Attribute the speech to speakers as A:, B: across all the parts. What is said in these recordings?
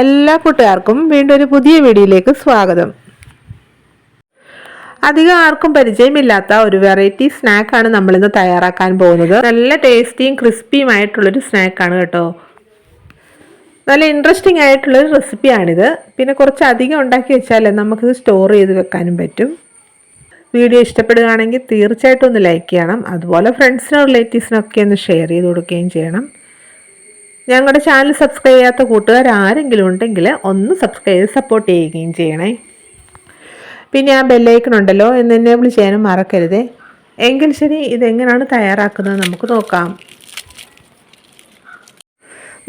A: എല്ലാ കൂട്ടുകാർക്കും വീണ്ടും ഒരു പുതിയ വീഡിയോയിലേക്ക് സ്വാഗതം. അധികം ആർക്കും പരിചയമില്ലാത്ത ഒരു വെറൈറ്റി സ്നാക്കാണ് നമ്മളിന്ന് തയ്യാറാക്കാൻ പോകുന്നത്. നല്ല ടേസ്റ്റിയും ക്രിസ്പിയും ആയിട്ടുള്ളൊരു സ്നാക്കാണ് കേട്ടോ. നല്ല ഇൻട്രസ്റ്റിംഗ് ആയിട്ടുള്ളൊരു റെസിപ്പിയാണിത് പിന്നെ കുറച്ച് അധികം ഉണ്ടാക്കി വെച്ചാൽ നമുക്കിത് സ്റ്റോർ ചെയ്ത് വെക്കാനും പറ്റും. വീഡിയോ ഇഷ്ടപ്പെടുകയാണെങ്കിൽ തീർച്ചയായിട്ടും ഒന്ന് ലൈക്ക് ചെയ്യണം. അതുപോലെ ഫ്രണ്ട്സിനും റിലേറ്റീവ്സിനൊക്കെ ഒന്ന് ഷെയർ ചെയ്ത് കൊടുക്കുകയും ചെയ്യണം. ഞങ്ങളുടെ ചാനൽ സബ്സ്ക്രൈബ് ചെയ്യാത്ത കൂട്ടുകാർ ആരെങ്കിലും ഉണ്ടെങ്കിൽ ഒന്ന് സബ്സ്ക്രൈബ് ചെയ്ത് സപ്പോർട്ട് ചെയ്യുകയും ചെയ്യണേ. പിന്നെ ആ ബെല്ലൈക്കൺ ഉണ്ടല്ലോ എന്ന് എനേബിൾ ചെയ്യാനും മറക്കരുതേ. എങ്കിൽ ശരി ഇതെങ്ങനെയാണ് തയ്യാറാക്കുന്നത് നമുക്ക് നോക്കാം.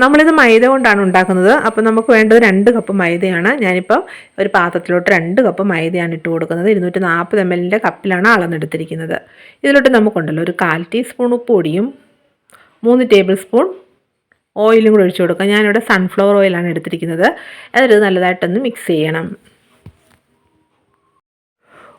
A: നമ്മളിത് മൈദ കൊണ്ടാണ് ഉണ്ടാക്കുന്നത്. അപ്പോൾ നമുക്ക് വേണ്ടത് രണ്ട് കപ്പ് മൈദയാണ്. ഞാനിപ്പോൾ ഒരു പാത്രത്തിലോട്ട് രണ്ട് കപ്പ് മൈദയാണ് ഇട്ട് കൊടുക്കുന്നത്. ഇരുന്നൂറ്റി നാൽപ്പത് എം എല്ലിന്റെ കപ്പിലാണ് അളന്നെടുത്തിരിക്കുന്നത്. ഇതിലോട്ട് നമുക്കുണ്ടല്ലോ ഒരു കാൽ ടീസ്പൂൺ ഉപ്പ് പൊടിയും മൂന്ന് ടേബിൾ സ്പൂൺ ഓയിലും കൂടി ഒഴിച്ചു കൊടുക്കാം. ഞാനിവിടെ സൺഫ്ലവർ ഓയിലാണ് എടുത്തിരിക്കുന്നത്. അതൊരു നല്ലതായിട്ടൊന്ന് മിക്സ് ചെയ്യണം.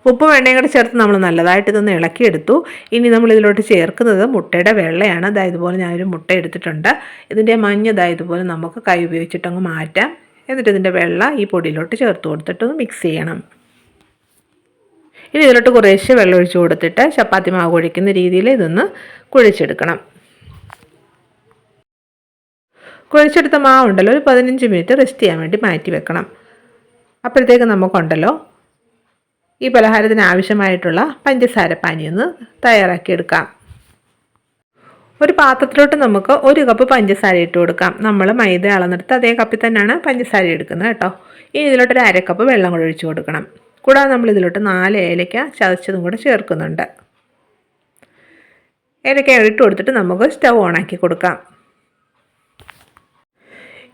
A: ഉപ്പ് വെണ്ണയും കൂടെ ചേർത്ത് നമ്മൾ നല്ലതായിട്ട് ഇതൊന്ന് ഇളക്കിയെടുത്തു. ഇനി നമ്മൾ ഇതിലോട്ട് ചേർക്കുന്നത് മുട്ടയുടെ വെള്ളയാണ്. അതായത് ഇതുപോലെ ഞാനൊരു മുട്ട എടുത്തിട്ടുണ്ട്. ഇതിന്റെ മഞ്ഞ അതായത് ഇതുപോലെ നമുക്ക് കൈ ഉപയോഗിച്ചിട്ടങ്ങ് മാറ്റാം. എന്നിട്ട് ഇതിന്റെ വെള്ള ഈ പൊടിയിലോട്ട് ചേർത്ത് കൊടുത്തിട്ടൊന്ന് മിക്സ് ചെയ്യണം. ഇനി ഇതിലോട്ട് കുറേശ്ശെ വെള്ളം ഒഴിച്ച് കൊടുത്തിട്ട് ചപ്പാത്തി മാവ് കുഴിക്കുന്ന രീതിയിൽ ഇതൊന്ന് കുഴിച്ചെടുക്കണം. കുഴിച്ചെടുത്ത മാവുണ്ടല്ലോ ഒരു പതിനഞ്ച് മിനിറ്റ് റെസ്റ്റ് ചെയ്യാൻ വേണ്ടി മാറ്റി വെക്കണം. അപ്പോഴത്തേക്ക് നമുക്കുണ്ടല്ലോ ഈ പലഹാരത്തിന് ആവശ്യമായിട്ടുള്ള പഞ്ചസാര പാനിയൊന്ന് തയ്യാറാക്കിയെടുക്കാം ഒരു പാത്രത്തിലോട്ട് നമുക്ക് ഒരു കപ്പ് പഞ്ചസാര ഇട്ട് കൊടുക്കാം. നമ്മൾ മൈദ അളന്നെടുത്ത് അതേ കപ്പിൽ തന്നെയാണ് പഞ്ചസാര എടുക്കുന്നത് കേട്ടോ. ഇനി ഇതിലോട്ടൊരു അര കപ്പ് വെള്ളം കൂടെ ഒഴിച്ചു കൊടുക്കണം. കൂടാതെ നമ്മൾ ഇതിലോട്ട് നാല് ഏലക്ക ചതച്ചതും കൂടെ ചേർക്കുന്നുണ്ട്. ഏലക്ക ഇട്ട് കൊടുത്തിട്ട് നമുക്ക് സ്റ്റവ് ഓണാക്കി കൊടുക്കാം.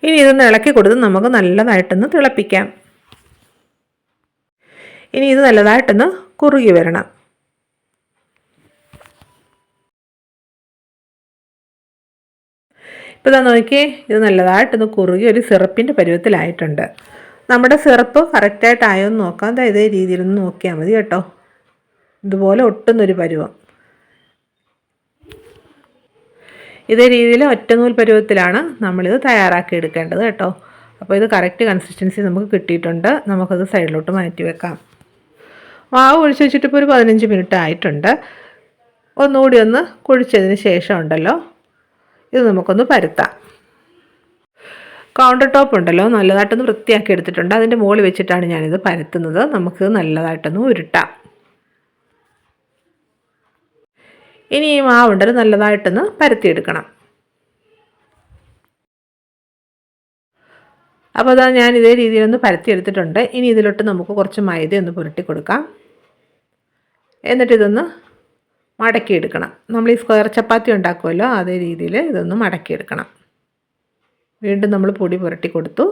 A: ഇനി ഇതൊന്ന് ഇളക്കി കൊടുത്ത് നമുക്ക് നല്ലതായിട്ടൊന്ന് തിളപ്പിക്കാം. ഇനി ഇത് നല്ലതായിട്ടൊന്ന് കുറുകി വരണം. ഇപ്പോൾ ഇതാ നോക്കിയേ ഇത് നല്ലതായിട്ടൊന്ന് കുറുകി ഒരു സിറപ്പിന്റെ പരുവത്തിലായിട്ടുണ്ട്. നമ്മുടെ സിറപ്പ് കറക്റ്റായിട്ടായോ എന്ന് നോക്കാം. അതായത് രീതിയിലൊന്ന് നോക്കിയാൽ മതി കേട്ടോ. ഇതുപോലെ ഒട്ടുന്നൊരു പരുവം. ഇതേ രീതിയിൽ ഒറ്റനൂൽ പരുവത്തിലാണ് നമ്മളിത് തയ്യാറാക്കി എടുക്കേണ്ടത് കേട്ടോ. അപ്പോൾ ഇത് കറക്റ്റ് കൺസിസ്റ്റൻസി നമുക്ക് കിട്ടിയിട്ടുണ്ട്. നമുക്കത് സൈഡിലോട്ട് മാറ്റി വെക്കാം. മാവ് ഒഴിച്ചു വെച്ചിട്ട് ഇപ്പോൾ ഒരു പതിനഞ്ച് മിനിറ്റ് ആയിട്ടുണ്ട്. ഒന്നുകൂടി ഒന്ന് കുഴിച്ചതിന് ശേഷം ഉണ്ടല്ലോ. ഇത് നമുക്കൊന്ന് പരുത്താം. കൗണ്ടർ ടോപ്പ് ഉണ്ടല്ലോ. നല്ലതായിട്ടൊന്ന് വൃത്തിയാക്കി എടുത്തിട്ടുണ്ട്. അതിന്റെ മുകളിൽ വെച്ചിട്ടാണ് ഞാനിത് പരത്തുന്നത്. നമുക്ക് നല്ലതായിട്ടൊന്ന് ഉരുട്ടാം. ഇനി ഈ മാവുണ്ടല്ലോ നല്ലതായിട്ടൊന്ന് പരത്തിയെടുക്കണം. അപ്പോൾ അതാ ഞാൻ ഇതേ രീതിയിലൊന്ന് പരത്തിയെടുത്തിട്ടുണ്ട്. ഇനി ഇതിലോട്ട് നമുക്ക് കുറച്ച് മൈദ ഒന്ന് പുരട്ടി കൊടുക്കാം. എന്നിട്ട് ഇതൊന്ന് മടക്കിയെടുക്കണം. നമ്മൾ ഈ സ്ക്വയർ ചപ്പാത്തി ഉണ്ടാക്കുമല്ലോ അതേ രീതിയിൽ ഇതൊന്ന് മടക്കിയെടുക്കണം. വീണ്ടും നമ്മൾ പൊടി പുരട്ടി കൊടുത്തു.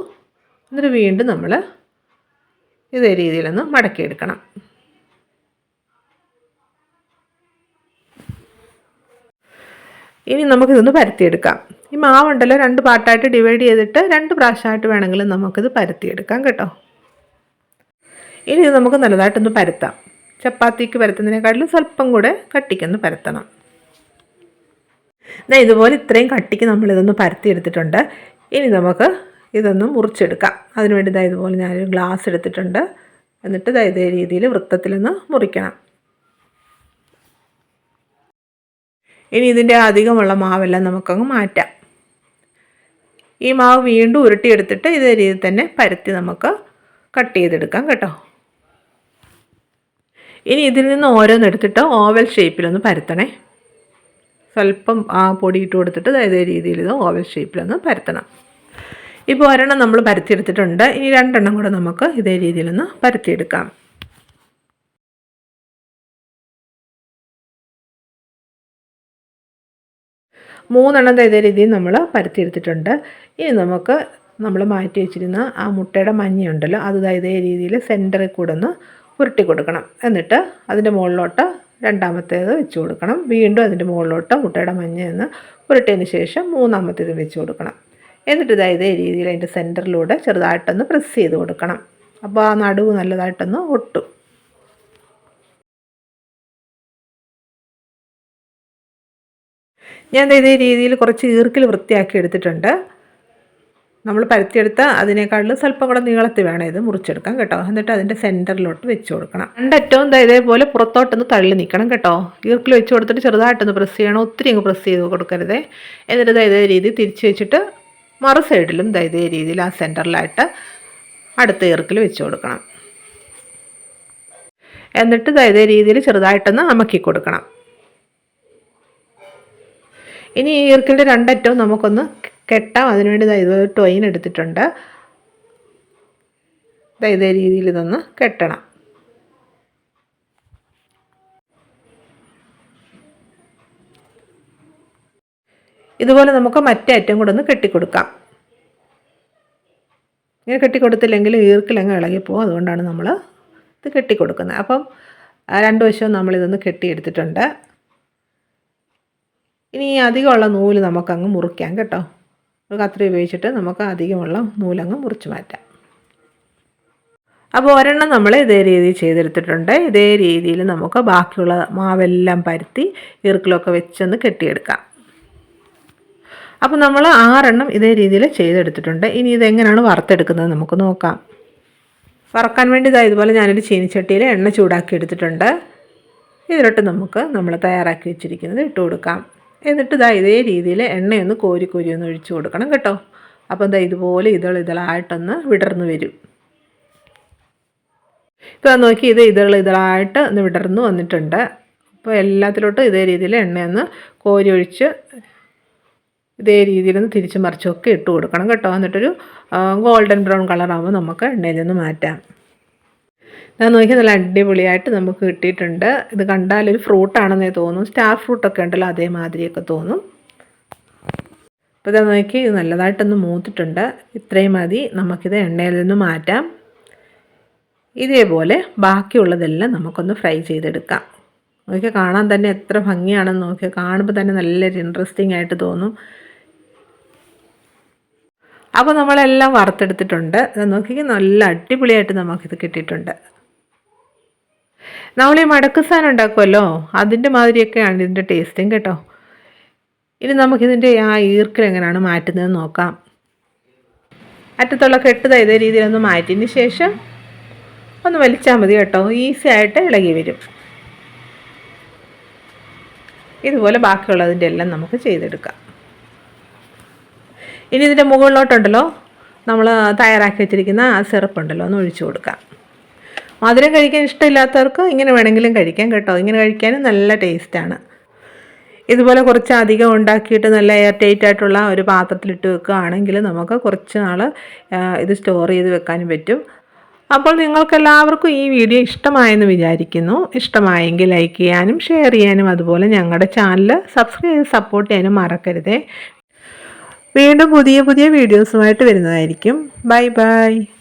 A: എന്നിട്ട് വീണ്ടും നമ്മൾ ഇതേ രീതിയിലൊന്ന് മടക്കിയെടുക്കണം. ഇനി നമുക്കിതൊന്ന് പരത്തിയെടുക്കാം. ഈ മാവുണ്ടല്ലോ രണ്ട് പാർട്ടായിട്ട് ഡിവൈഡ് ചെയ്തിട്ട് രണ്ട് പ്രാവശ്യമായിട്ട് വേണമെങ്കിലും നമുക്കിത് പരത്തിയെടുക്കാം കേട്ടോ. ഇനി ഇത് നമുക്ക് നല്ലതായിട്ടൊന്ന് പരത്താം. ചപ്പാത്തിക്ക് പരത്തുന്നതിനേക്കാട്ടിലും സ്വല്പം കൂടെ കട്ടിക്കൊന്ന് പരത്തണം. എന്നാൽ ഇതുപോലെ ഇത്രയും കട്ടിക്ക് നമ്മളിതൊന്ന് പരത്തിയെടുത്തിട്ടുണ്ട്. ഇനി നമുക്ക് ഇതൊന്ന് മുറിച്ചെടുക്കാം. അതിനുവേണ്ടി ഇതാ ഇതുപോലെ ഞാനൊരു ഗ്ലാസ് എടുത്തിട്ടുണ്ട്. എന്നിട്ട് ഇതേ രീതിയിൽ വൃത്തത്തിലൊന്ന് മുറിക്കണം. ഇനി ഇതിന്റെ അധികമുള്ള മാവെല്ലാം നമുക്കങ്ങ് മാറ്റാം. ഈ മാവ് വീണ്ടും ഉരുട്ടിയെടുത്തിട്ട് ഇതേ രീതിയിൽ തന്നെ പരത്തി നമുക്ക് കട്ട് ചെയ്തെടുക്കാം കേട്ടോ. ഇനി ഇതിൽ നിന്ന് ഓരോന്നെടുത്തിട്ട് ഓവൽ ഷേപ്പിലൊന്ന് പരത്തണേ. സ്വല്പം ആ പൊടി ഇട്ട് കൊടുത്തിട്ട് ഇതേ രീതിയിൽ ഇത് ഓവൽ ഷേപ്പിലൊന്ന് പരത്തണം. ഇപ്പോൾ ഒരെണ്ണം നമ്മൾ പരത്തിയെടുത്തിട്ടുണ്ട്. ഇനി രണ്ടെണ്ണം കൂടെ നമുക്ക് ഇതേ രീതിയിലൊന്ന് പരത്തിയെടുക്കാം. മൂന്നെണ്ണം ഇതേ രീതിയിൽ നമ്മൾ പരത്തിയെടുത്തിട്ടുണ്ട്. ഇനി നമുക്ക് നമ്മൾ മാറ്റി വെച്ചിരുന്ന ആ മുട്ടയുടെ മഞ്ഞയുണ്ടല്ലോ അത് ഇതേ രീതിയിൽ സെന്ററിൽ കൂടെ ഒന്ന് ഉരുട്ടി കൊടുക്കണം. എന്നിട്ട് അതിന്റെ മുകളിലോട്ട് രണ്ടാമത്തേത് വെച്ച് കൊടുക്കണം. വീണ്ടും അതിന്റെ മുകളിലോട്ട് മുട്ടയുടെ മഞ്ഞ എന്ന് ഉരുട്ടിയതിന് ശേഷം മൂന്നാമത്തേത് വെച്ച് കൊടുക്കണം. എന്നിട്ട് ഇതാ ഇതേ രീതിയിൽ അതിന്റെ സെന്ററിലൂടെ ചെറുതായിട്ടൊന്ന് പ്രസ് ചെയ്ത് കൊടുക്കണം. അപ്പോൾ ആ നടുവ് നല്ലതായിട്ടൊന്ന് ഒട്ടും. ഞാൻ ഇതേ രീതിയിൽ കുറച്ച് ഈർക്കിൽ വൃത്തിയാക്കി എടുത്തിട്ടുണ്ട്. നമ്മൾ പരത്തിയെടുത്ത അതിനേക്കാളും സ്വല്പം കൂടെ നീളത്തിൽ വേണം ഇത് മുറിച്ചെടുക്കാം കേട്ടോ. എന്നിട്ട് അതിന്റെ സെന്ററിലോട്ട് വെച്ച് കൊടുക്കണം. രണ്ടറ്റവും ഇതേപോലെ പുറത്തോട്ടൊന്ന് തള്ളി നിൽക്കണം കേട്ടോ. ഈർക്കിൽ വെച്ച് കൊടുത്തിട്ട് ചെറുതായിട്ടൊന്ന് പ്രസ് ചെയ്യണം. ഒത്തിരി അങ്ങ് പ്രസ് ചെയ്ത് കൊടുക്കരുതേ. എന്നിട്ട് ഇതേ രീതിയിൽ തിരിച്ച് വെച്ചിട്ട് മറു സൈഡിലും ഇതേ രീതിയിൽ ആ സെന്ററിലായിട്ട് അടുത്ത ഈർക്കിൽ വെച്ച് കൊടുക്കണം. എന്നിട്ട് ഇതേ രീതിയിൽ ചെറുതായിട്ടൊന്ന് അമക്കി കൊടുക്കണം. ഇനി ഈ ഈർക്കിന്റെ രണ്ടറ്റവും നമുക്കൊന്ന് കെട്ടാം. അതിനുവേണ്ടി ഇതുപോലെ ടൊയിൻ എടുത്തിട്ടുണ്ട്. ഇതേ രീതിയിൽ ഇതൊന്ന് കെട്ടണം. ഇതുപോലെ നമുക്ക് മറ്റേ അറ്റം കൂടെ ഒന്ന് കെട്ടിക്കൊടുക്കാം. ഇങ്ങനെ കെട്ടിക്കൊടുത്തില്ലെങ്കിൽ ഈർക്കിലങ്ങ് ഇളകിപ്പോവും. അതുകൊണ്ടാണ് നമ്മൾ ഇത് കെട്ടിക്കൊടുക്കുന്നത്. അപ്പം രണ്ട് വശവും നമ്മളിതൊന്ന് കെട്ടിയെടുത്തിട്ടുണ്ട്. ഇനി ഈ അധികമുള്ള നൂൽ നമുക്കങ്ങ് മുറിക്കാം കേട്ടോ. ഒരു കത്രി ഉപയോഗിച്ചിട്ട് നമുക്ക് അധികമുള്ള നൂലങ്ങ് മുറിച്ച് മാറ്റാം. അപ്പോൾ ഒരെണ്ണം നമ്മൾ ഇതേ രീതിയിൽ ചെയ്തെടുത്തിട്ടുണ്ട്. ഇതേ രീതിയിൽ നമുക്ക് ബാക്കിയുള്ള മാവെല്ലാം പരത്തി ഈർക്കിലൊക്കെ വെച്ചൊന്ന് കെട്ടിയെടുക്കാം. അപ്പോൾ നമ്മൾ ആറെണ്ണം ഇതേ രീതിയിൽ ചെയ്തെടുത്തിട്ടുണ്ട്. ഇനി ഇതെങ്ങനെയാണ് വറുത്തെടുക്കുന്നത് നമുക്ക് നോക്കാം. വറക്കാൻ വേണ്ടി ഇതാ ഇതുപോലെ ഞാനൊരു ചീനിച്ചട്ടിയിൽ എണ്ണ ചൂടാക്കി എടുത്തിട്ടുണ്ട്. ഇതിലോട്ട് നമുക്ക് നമ്മൾ തയ്യാറാക്കി വെച്ചിരിക്കുന്നത് ഇട്ട് കൊടുക്കാം. എന്നിട്ട് ഇതാ ഇതേ രീതിയിൽ എണ്ണയൊന്ന് കോരി കോരി ഒന്ന് ഒഴിച്ചു കൊടുക്കണം കേട്ടോ. അപ്പോൾ എന്താ ഇതുപോലെ ഇതൾ ഇതളായിട്ടൊന്ന് വിടർന്നു വരും. ഇപ്പോൾ നോക്കി ഇത് ഇതൾ ഇതളായിട്ട് ഒന്ന് വിടർന്നു വന്നിട്ടുണ്ട്. അപ്പോൾ എല്ലാത്തിലോട്ടും ഇതേ രീതിയിൽ എണ്ണയൊന്ന് കോരി ഒഴിച്ച് ഇതേ രീതിയിലൊന്ന് തിരിച്ച് മറിച്ചൊക്കെ ഇട്ട് കൊടുക്കണം കേട്ടോ. എന്നിട്ടൊരു ഗോൾഡൻ ബ്രൗൺ കളറാകുമ്പോൾ നമുക്ക് എണ്ണയിൽ നിന്ന് മാറ്റാം. ഞാൻ നോക്കി നല്ല അടിപൊളിയായിട്ട് നമുക്ക് കിട്ടിയിട്ടുണ്ട്. ഇത് കണ്ടാൽ ഒരു ഫ്രൂട്ടാണെന്നേ തോന്നും. സ്റ്റാർ ഫ്രൂട്ടൊക്കെ ഉണ്ടല്ലോ അതേമാതിരിയൊക്കെ തോന്നും. അപ്പോൾ ഇതാ നോക്കി ഇത് നല്ലതായിട്ടൊന്ന് മൂത്തിട്ടുണ്ട്. ഇത്രയും മതി നമുക്കിത് എണ്ണയിൽ നിന്ന് മാറ്റാം. ഇതേപോലെ ബാക്കിയുള്ളതെല്ലാം നമുക്കൊന്ന് ഫ്രൈ ചെയ്തെടുക്കാം. നോക്കിയാൽ കാണാൻ തന്നെ എത്ര ഭംഗിയാണെന്ന് നോക്കിയാൽ കാണുമ്പോൾ തന്നെ നല്ലൊരു ഇൻട്രസ്റ്റിംഗ് ആയിട്ട് തോന്നും. അപ്പോൾ നമ്മളെല്ലാം വറുത്തെടുത്തിട്ടുണ്ട്. നോക്കിക്കേ നല്ല അടിപൊളിയായിട്ട് നമുക്കിത് കിട്ടിയിട്ടുണ്ട്. നമ്മൾ ഈ മടക്ക് സാധനം ഉണ്ടാക്കുമല്ലോ അതിന്റെ മാതിരിയൊക്കെയാണ് ഇതിന്റെ ടേസ്റ്റും കേട്ടോ. ഇനി നമുക്കിതിന്റെ ആ ഈർക്കൽ എങ്ങനെയാണ് മാറ്റുന്നത് നോക്കാം. അറ്റത്തുള്ള കെട്ട് ഇതേ രീതിയിലൊന്ന് മാറ്റിയതിന് ശേഷം ഒന്ന് വലിച്ചാൽ മതി കേട്ടോ. ഈസി ആയിട്ട് ഇളകി വരും. ഇതുപോലെ ബാക്കിയുള്ളതിന്റെ എല്ലാം നമുക്ക് ചെയ്തെടുക്കാം. ഇനി ഇതിന്റെ മുകളിലോട്ടുണ്ടല്ലോ. നമ്മൾ തയ്യാറാക്കി വെച്ചിരിക്കുന്ന ആ സിറപ്പുണ്ടല്ലോ ഒന്ന് ഒഴിച്ചു കൊടുക്കാം. മധുരം കഴിക്കാൻ ഇഷ്ടമില്ലാത്തവർക്ക് ഇങ്ങനെ വേണമെങ്കിലും കഴിക്കാം കേട്ടോ. ഇങ്ങനെ കഴിക്കാനും നല്ല ടേസ്റ്റാണ് ഇതുപോലെ കുറച്ച് അധികം ഉണ്ടാക്കിയിട്ട് നല്ല എയർ ടൈറ്റ് ആയിട്ടുള്ള ഒരു പാത്രത്തിലിട്ട് വെക്കുകയാണെങ്കിൽ നമുക്ക് കുറച്ച് നാൾ ഇത് സ്റ്റോർ ചെയ്ത് വെക്കാനും പറ്റും. അപ്പോൾ നിങ്ങൾക്ക് എല്ലാവർക്കും ഈ വീഡിയോ ഇഷ്ടമായെന്ന് വിചാരിക്കുന്നു. ഇഷ്ടമായെങ്കിൽ ലൈക്ക് ചെയ്യാനും ഷെയർ ചെയ്യാനും അതുപോലെ ഞങ്ങളുടെ ചാനൽ സബ്സ്ക്രൈബ് സപ്പോർട്ട് ചെയ്യാനും മറക്കരുതേ. വീണ്ടും പുതിയ പുതിയ വീഡിയോസുമായിട്ട് വരുന്നതായിരിക്കും. Bye bye.